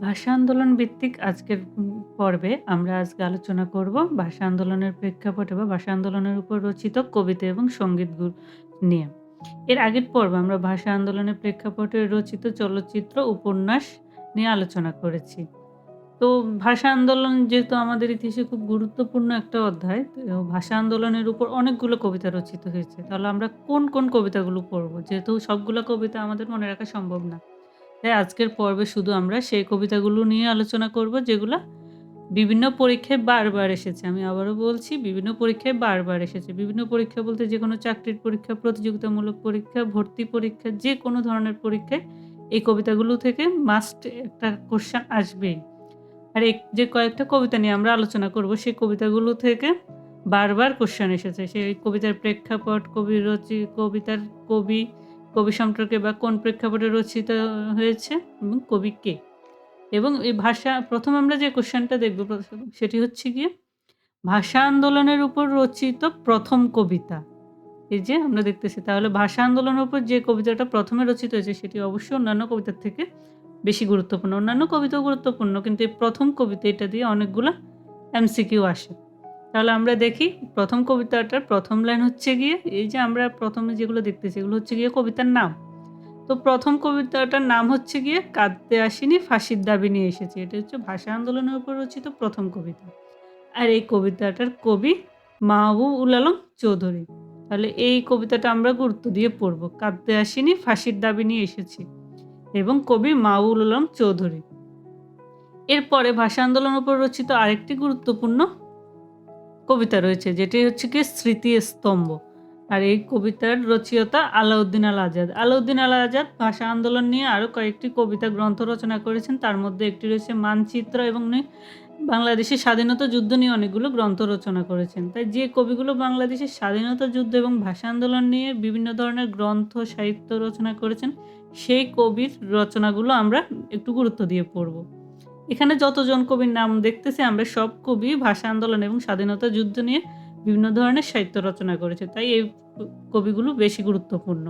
ভাষা আন্দোলন ভিত্তিক আজকের পর্বে আমরা আজকে আলোচনা করব ভাষা আন্দোলনের প্রেক্ষাপটে বা ভাষা আন্দোলনের উপর রচিত কবিতা এবং সঙ্গীতগুলো নিয়ে। এর আগের পর্বে আমরা ভাষা আন্দোলনের প্রেক্ষাপটে রচিত চলচ্চিত্র, উপন্যাস নিয়ে আলোচনা করেছি। তো ভাষা আন্দোলন যেহেতু আমাদের ইতিহাসে খুব গুরুত্বপূর্ণ একটা অধ্যায়, তো ভাষা আন্দোলনের উপর অনেকগুলো কবিতা রচিত হয়েছে। তাহলে আমরা কোন, কোন কবিতাগুলো পড়ব? যেহেতু সবগুলো কবিতা আমাদের মনে রাখা সম্ভব না। তাই আজকের পর্বে শুধু আমরা সেই কবিতাগুলো নিয়ে আলোচনা করব যেগুলো বিভিন্ন পরীক্ষায় বারবার এসেছে। আমি আবারও বলছি বিভিন্ন পরীক্ষায় বারবার এসেছে। বিভিন্ন পরীক্ষা বলতে যে কোনো চাকরির পরীক্ষা, প্রতিযোগিতামূলক পরীক্ষা, ভর্তি পরীক্ষা যে কোনো ধরনের পরীক্ষায় এই কবিতাগুলো থেকে মাস্ট একটা কোয়েশ্চেন আসবেই। আর এই যে কয়েকটা কবিতা নিয়ে আমরা আলোচনা করব সেই কবিতাগুলো থেকে বারবার কোয়েশ্চেন এসেছে। সেই কবিতার প্রেক্ষাপট, কবির রচি কবিতার কবি, কবি সম্পর্কে বা কোন প্রেক্ষাপটে রচিত হয়েছে এবং কবি কে? এবং এই ভাষা, প্রথম আমরা যে কোশ্চেনটা দেখব সেটি হচ্ছে গিয়ে ভাষা আন্দোলনের উপর রচিত প্রথম কবিতা। এই যে আমরা দেখতেছি, তাহলে ভাষা আন্দোলনের উপর যে কবিতাটা প্রথমে রচিত হয়েছে, সেটি অবশ্যই অন্যান্য কবিতার থেকে বেশি গুরুত্বপূর্ণ। অন্যান্য কবিতাও গুরুত্বপূর্ণ, কিন্তু এই প্রথম কবিতা, এটা দিয়ে অনেকগুলা এমসিকিউ আসে। তাহলে আমরা দেখি, প্রথম কবিতাটার প্রথম লাইন হচ্ছে গিয়ে, এই যে আমরা প্রথমে যেগুলো দেখতেছি, এগুলো হচ্ছে গিয়ে কবিতার নাম। তো প্রথম কবিতাটার নাম হচ্ছে গিয়ে, কাঁদতে আসিনি, ফাঁসির দাবি নিয়ে এসেছি। এটা হচ্ছে ভাষা আন্দোলনের উপর রচিত প্রথম কবিতা। আর এই কবিতাটার কবি মাহবুব-উল আলম চৌধুরী। তাহলে এই কবিতাটা আমরা গুরুত্ব দিয়ে পড়ব। কাঁদতে আসিনি, ফাঁসির দাবি নিয়ে এসেছি এবং কবি মাহবুব-উল আলম চৌধুরী। এরপরে ভাষা আন্দোলনের উপর রচিত আরেকটি গুরুত্বপূর্ণ কবিতা রয়েছে যেটি হচ্ছে গিয়ে স্মৃতিস্তম্ভ। আর এই কবিতার রচয়িতা আলাউদ্দিন আল আজাদ। আলাউদ্দিন আল আজাদ ভাষা আন্দোলন নিয়ে আরও কয়েকটি কবিতা গ্রন্থ রচনা করেছেন। তার মধ্যে একটি রয়েছে মানচিত্র এবং বাংলাদেশের স্বাধীনতা যুদ্ধ নিয়ে অনেকগুলো গ্রন্থ রচনা করেছেন। তাই যে কবিগুলো বাংলাদেশের স্বাধীনতা যুদ্ধ এবং ভাষা আন্দোলন নিয়ে বিভিন্ন ধরনের গ্রন্থ, সাহিত্য রচনা করেছেন, সেই কবির রচনাগুলো আমরা একটু গুরুত্ব দিয়ে পড়ব। এখানে যতজন কবির নাম দেখতেছি, আমরা সব কবি ভাষা আন্দোলন এবং স্বাধীনতা যুদ্ধ নিয়ে বিভিন্ন ধরনের সাহিত্য রচনা করেছে। তাই এই কবিগুলো বেশি গুরুত্বপূর্ণ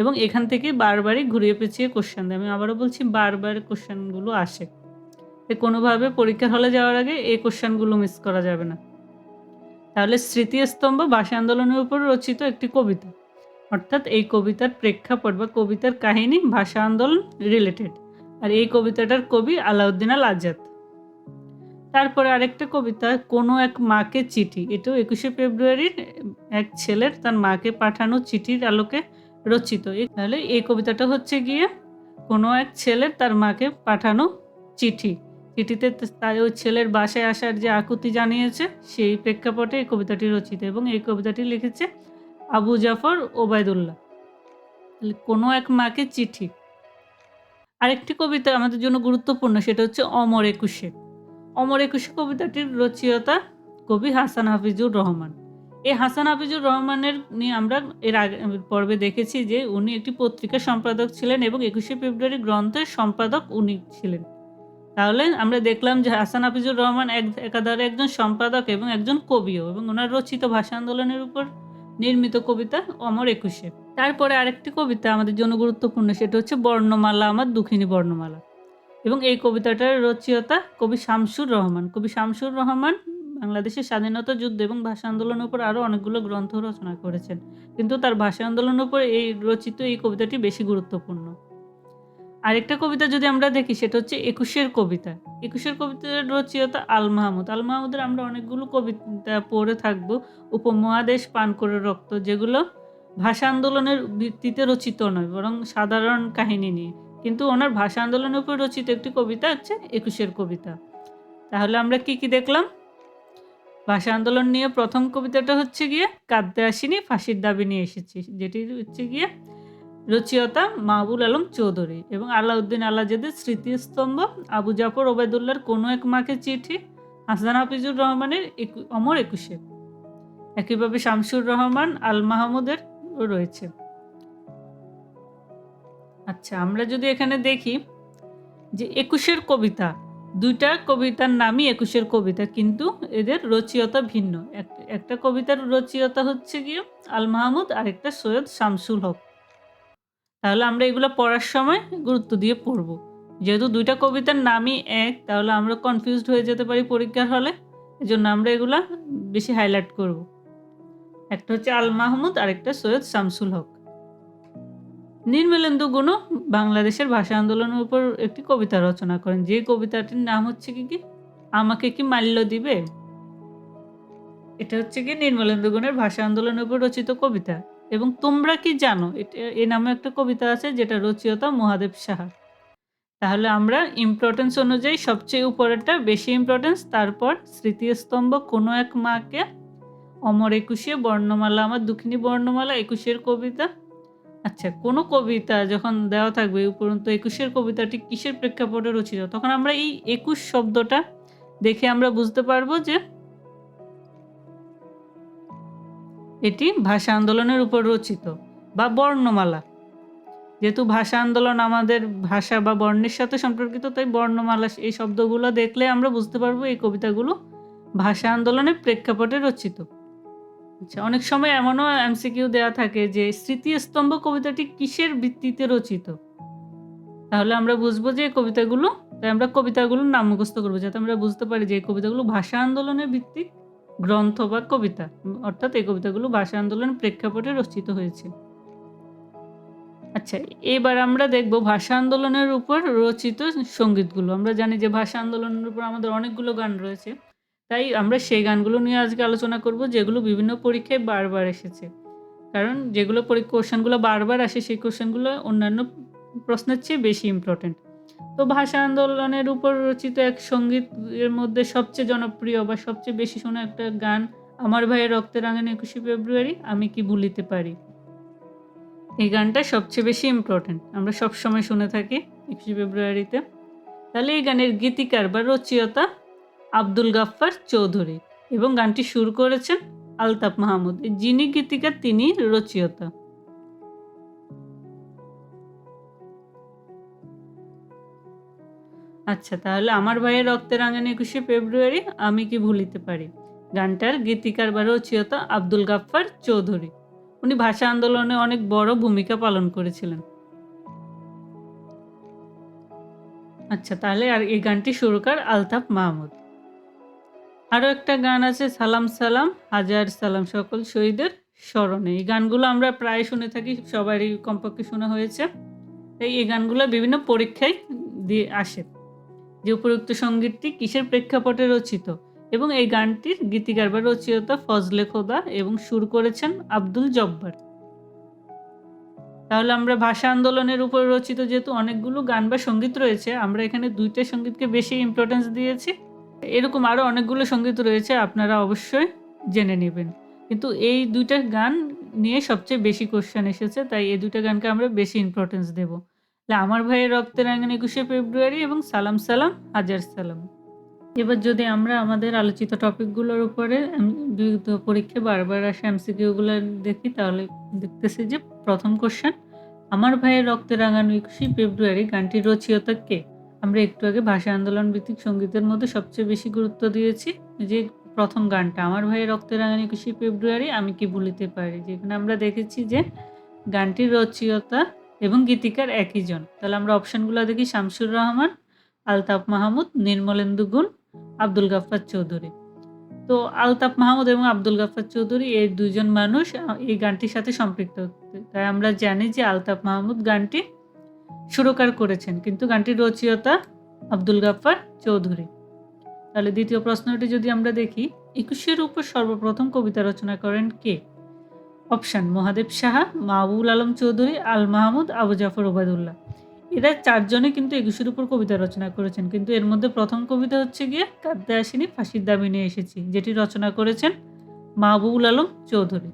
এবং এখান থেকে বারবারই ঘুরিয়ে পেঁচিয়ে কোশ্চেন দেয়। আমি আবারও বলছি, বারবার কোশ্চেনগুলো আসে। কোনোভাবে পরীক্ষার হলে যাওয়ার আগে এই কোশ্চেনগুলো মিস করা যাবে না। তাহলে স্মৃতিস্তম্ভ ভাষা আন্দোলনের উপর রচিত একটি কবিতা। অর্থাৎ এই কবিতার প্রেক্ষাপট বা কবিতার কাহিনী ভাষা আন্দোলন রিলেটেড। আর এই কবিতাটার কবি আলাউদ্দিন আল আজাদ। তারপরে আরেকটা কবিতা, কোনো এক মাকে চিঠি। এটাও ২১শে ফেব্রুয়ারির এক ছেলের তার মাকে পাঠানো চিঠির আলোকে রচিত। তাহলে এই কবিতাটা হচ্ছে গিয়ে, কোনো এক ছেলের তার মাকে পাঠানো চিঠি। চিঠিতে তার ওই ছেলের বাসায় আসার যে আকুতি জানিয়েছে, সেই প্রেক্ষাপটে এই কবিতাটি রচিত এবং এই কবিতাটি লিখেছে আবু জাফর ওবায়দুল্লাহ। কোনো এক মাকে চিঠি। আরেকটি কবিতা আমাদের জন্য গুরুত্বপূর্ণ, সেটা হচ্ছে অমর একুশে। অমর একুশে কবিতাটির রচয়িতা কবি হাসান হাফিজুর রহমান। এই হাসান হাফিজুর রহমানের নিয়ে আমরা এর আগে পর্বে দেখেছি যে উনি একটি পত্রিকার সম্পাদক ছিলেন এবং ২১শে ফেব্রুয়ারি গ্রন্থের সম্পাদক উনি ছিলেন। তাহলে আমরা দেখলাম যে হাসান হাফিজুর রহমান এক, একাধারে একজন সম্পাদক এবং একজন কবিও এবং ওনার রচিত ভাষা আন্দোলনের উপর নির্মিত কবিতা অমর একুশে। তারপরে আরেকটি কবিতা আমাদের জন্য গুরুত্বপূর্ণ, সেটা হচ্ছে বর্ণমালা, আমার দুঃখিনী বর্ণমালা। এবং এই কবিতাটার রচয়িতা কবি শামসুর রহমান। কবি শামসুর রহমান বাংলাদেশের স্বাধীনতা যুদ্ধ এবং ভাষা আন্দোলনের উপর আরও অনেকগুলো গ্রন্থ রচনা করেছেন। কিন্তু তার ভাষা আন্দোলনের উপর এই রচিত এই কবিতাটি বেশি গুরুত্বপূর্ণ। আরেকটা কবিতা যদি আমরা দেখি, সেটা হচ্ছে একুশের কবিতা। একুশের কবিতার রচয়িতা আল মাহমুদ। আল মাহমুদের আমরা অনেকগুলো কবিতা পড়ে থাকব। উপমহাদেশ পান করে রক্ত, যেগুলো ভাষা আন্দোলনের ভিত্তিতে রচিত নয় বরং সাধারণ কাহিনী নিয়ে। কিন্তু ওনার ভাষা আন্দোলনের উপর রচিত একটি কবিতা হচ্ছে একুশের কবিতা। তাহলে আমরা কি, কি দেখলাম? ভাষা আন্দোলন নিয়ে প্রথম কবিতাটা হচ্ছে গিয়ে কাঁদতে আসিনি ফাঁসির দাবি নিয়ে এসেছি। যেটি হচ্ছে গিয়ে রচয়িতা মাহবুল আলম চৌধুরী এবং আলাউদ্দিন আল আজাদের স্মৃতিস্তম্ভ, আবু জাফর ওবায়দুল্লার কোনো এক মাকে চিঠি, হাসান হাফিজুর রহমানের অমর একুশে। একইভাবে শামসুর রহমান, আল মাহমুদের রয়েছে। আচ্ছা আমরা যদি এখানে দেখি যে একুশের কবিতা, দুইটা কবিতার নামই একুশের কবিতা কিন্তু এদের রচয়িতা ভিন্ন। এক একটা কবিতার রচয়িতা হচ্ছে গিয়ে আল মাহমুদ আরেকটা সৈয়দ শামসুল হক। তাহলে আমরা এগুলো পড়ার সময় গুরুত্ব দিয়ে পড়ব। যেহেতু দুইটা কবিতার নামই এক তাহলে আমরা কনফিউজড হয়ে যেতে পারি পরীক্ষার হলে এজন্য আমরা এগুলা বেশি হাইলাইট করব একটা হচ্ছে আল মাহমুদ, আরেকটা সৈয়দ শামসুল হক। নির্মলেন্দু গুণ বাংলাদেশের ভাষা আন্দোলনের উপর একটি কবিতা রচনা করেন। যে কবিতাটির নাম হচ্ছে কি কি? আমাকে কি মাল্য দিবে? এটা হচ্ছে কি নির্মলেন্দু গুণের ভাষা আন্দোলনের উপর রচিত কবিতা। এবং তোমরা কি জানো, এটা, এ নামে একটা কবিতা আছে যেটা রচিয়তা মহাদেব সাহা। তাহলে আমরা ইম্পর্টেন্স অনুযায়ী সবচেয়ে উপরেরটা বেশি ইম্পর্টেন্স তারপর স্মৃতিস্তম্ভ কোনো এক মাকে অমর একুশে বর্ণমালা, আমার দুঃখিনী বর্ণমালা, একুশের কবিতা। আচ্ছা কোনো কবিতা যখন দেওয়া থাকবে, উপরন্ত একুশের কবিতাটি কিসের প্রেক্ষাপটে রচিত? তখন আমরা এই একুশ শব্দটা দেখে আমরা বুঝতে পারব যে এটি ভাষা আন্দোলনের উপর রচিত বা বর্ণমালা। যেহেতু ভাষা আন্দোলন আমাদের ভাষা বা বর্ণের সাথে সম্পর্কিত, তাই বর্ণমালা এই শব্দগুলো দেখলে আমরা বুঝতে পারব এই কবিতাগুলো ভাষা আন্দোলনের প্রেক্ষাপটে রচিত। আচ্ছা অনেক সময় এমনও এমসিকিউ দেওয়া থাকে যে স্মৃতিস্তম্ভ কবিতাটি কিসের ভিত্তিতে রচিত? তাহলে আমরা বুঝব যে কবিতাগুলো, তাই আমরা কবিতাগুলোর নাম মুখস্থ করব, যাতে আমরা বুঝতে পারি যে কবিতাগুলো ভাষা আন্দোলনের ভিত্তিক গ্রন্থ বা কবিতা, অর্থাৎ এই কবিতাগুলো ভাষা আন্দোলনের প্রেক্ষাপটে রচিত হয়েছে। আচ্ছা এবার আমরা দেখব ভাষা আন্দোলনের উপর রচিত সঙ্গীতগুলো। আমরা জানি যে ভাষা আন্দোলনের উপর আমাদের অনেকগুলো গান রয়েছে। তাই আমরা সেই গানগুলো নিয়ে আজকে আলোচনা করব, যেগুলো বিভিন্ন পরীক্ষায় বারবার এসেছে। কারণ যেগুলো কোশ্চেনগুলো বারবার আসে, সেই কোশ্চেনগুলো অন্যান্য প্রশ্নের চেয়ে বেশি ইম্পর্টেন্ট তো ভাষা আন্দোলনের উপর রচিত এক সংগীত এর মধ্যে সবচেয়ে জনপ্রিয় বা সবচেয়ে বেশি শোনা একটা গান আমার ভাইয়ের রক্তের রাঙান একুশে ফেব্রুয়ারি, আমি কি ভুলিতে পারি? এই গানটা সবচেয়ে বেশি ইম্পর্টেন্ট আমরা সবসময় শুনে থাকি একুশে ফেব্রুয়ারিতে। তাহলে এই গানের গীতিকার বা রচয়িতা আব্দুল গাফফার চৌধুরী এবং গানটি সুর করেছেন আলতাফ মাহমুদ, যিনি গীতিকার, তিনি রচয়িতা। আচ্ছা তাহলে আমার ভাইয়ের রক্তের রাঙান একুশে ফেব্রুয়ারি, আমি কি ভুলিতে পারি? গানটার গীতিকার বা রচয়িতা আব্দুল গাফফার চৌধুরী। উনি ভাষা আন্দোলনে অনেক বড় ভূমিকা পালন করেছিলেন। আচ্ছা তাহলে আর এই গানটি সুরকার আলতাফ মাহমুদ। আরও একটা গান আছে, সালাম সালাম, হাজার সালাম সকল শহীদের স্মরণে। এই গানগুলো আমরা প্রায় শুনে থাকি, সবারই কমপক্ষে শোনা হয়েছে। তাই এই গানগুলো বিভিন্ন পরীক্ষায় দিয়ে আসে যে উপযুক্ত সঙ্গীতটি কিসের প্রেক্ষাপটে রচিত এবং এই গানটির গীতিকার বা রচয়িতা ফজলে খোদা এবং সুর করেছেন আব্দুল জব্বার। তাহলে আমরা ভাষা আন্দোলনের উপর রচিত যেহেতু অনেকগুলো গান বা সংগীত রয়েছে, আমরা এখানে দুইটা সঙ্গীতকে বেশি ইম্পর্টেন্স দিয়েছি। এরকম আরও অনেকগুলো সংগীত রয়েছে, আপনারা অবশ্যই জেনে নেবেন। কিন্তু এই দুইটা গান নিয়ে সবচেয়ে বেশি কোশ্চেন এসেছে, তাই এই দুইটা গানকে আমরা বেশি ইম্পর্টেন্স দেব। আমার ভাইয়ের রক্তের আঙ্গান একুশে ফেব্রুয়ারি এবং সালাম সালাম, হাজার সালাম। এবার যদি আমরা আমাদের আলোচিত টপিকগুলোর উপরে পরীক্ষা বারবার আসে এমসিকিউগুলো দেখি, তাহলে দেখতেছি যে প্রথম কোশ্চেন আমার ভাইয়ের রক্তের রাঙানো একুশে ফেব্রুয়ারি গানটির রচয়িতা কে? আমরা একটু আগে ভাষা আন্দোলন ভিত্তিক সঙ্গীতের মধ্যে সবচেয়ে বেশি গুরুত্ব দিয়েছি। যে প্রথম গানটা, আমার ভাইয়ের রক্তের রাঙানো একুশে ফেব্রুয়ারি, আমি কি ভুলিতে পারি? যেখানে আমরা দেখেছি যে গানটির রচয়িতা এবং গীতিকার একই জন। তাহলে আমরা অপশানগুলো দেখি, শামসুর রহমান, আলতাফ মাহমুদ, নির্মলেন্দু গুণ, আব্দুল গাফার চৌধুরী। তো আলতাফ মাহমুদ এবং আব্দুল গাফার চৌধুরী এই দুজন মানুষ এই গানটির সাথে সম্পৃক্ত। তাই আমরা জানি যে আলতাফ মাহমুদ গানটি সুরকার করেছেন। কিন্তু গানটির রচয়িতা আব্দুল গাফার চৌধুরী। তাহলে দ্বিতীয় প্রশ্নটি যদি আমরা দেখি, একুশের উপর সর্বপ্রথম কবিতা রচনা করেন কে? অপশান, মহাদেব সাহা মাহবুল আলম চৌধুরী, আল মাহমুদ, আবু জাফর ওবায়দুল্লাহ। এরা চারজনে কিন্তু একুশের উপর কবিতা রচনা করেছেন। কিন্তু এর মধ্যে প্রথম কবিতা হচ্ছে গিয়ে কাদ্দে আসিনি ফাঁসির দাবি নিয়ে এসেছি, যেটি রচনা করেছেন মাহবুবুল আলম চৌধুরী।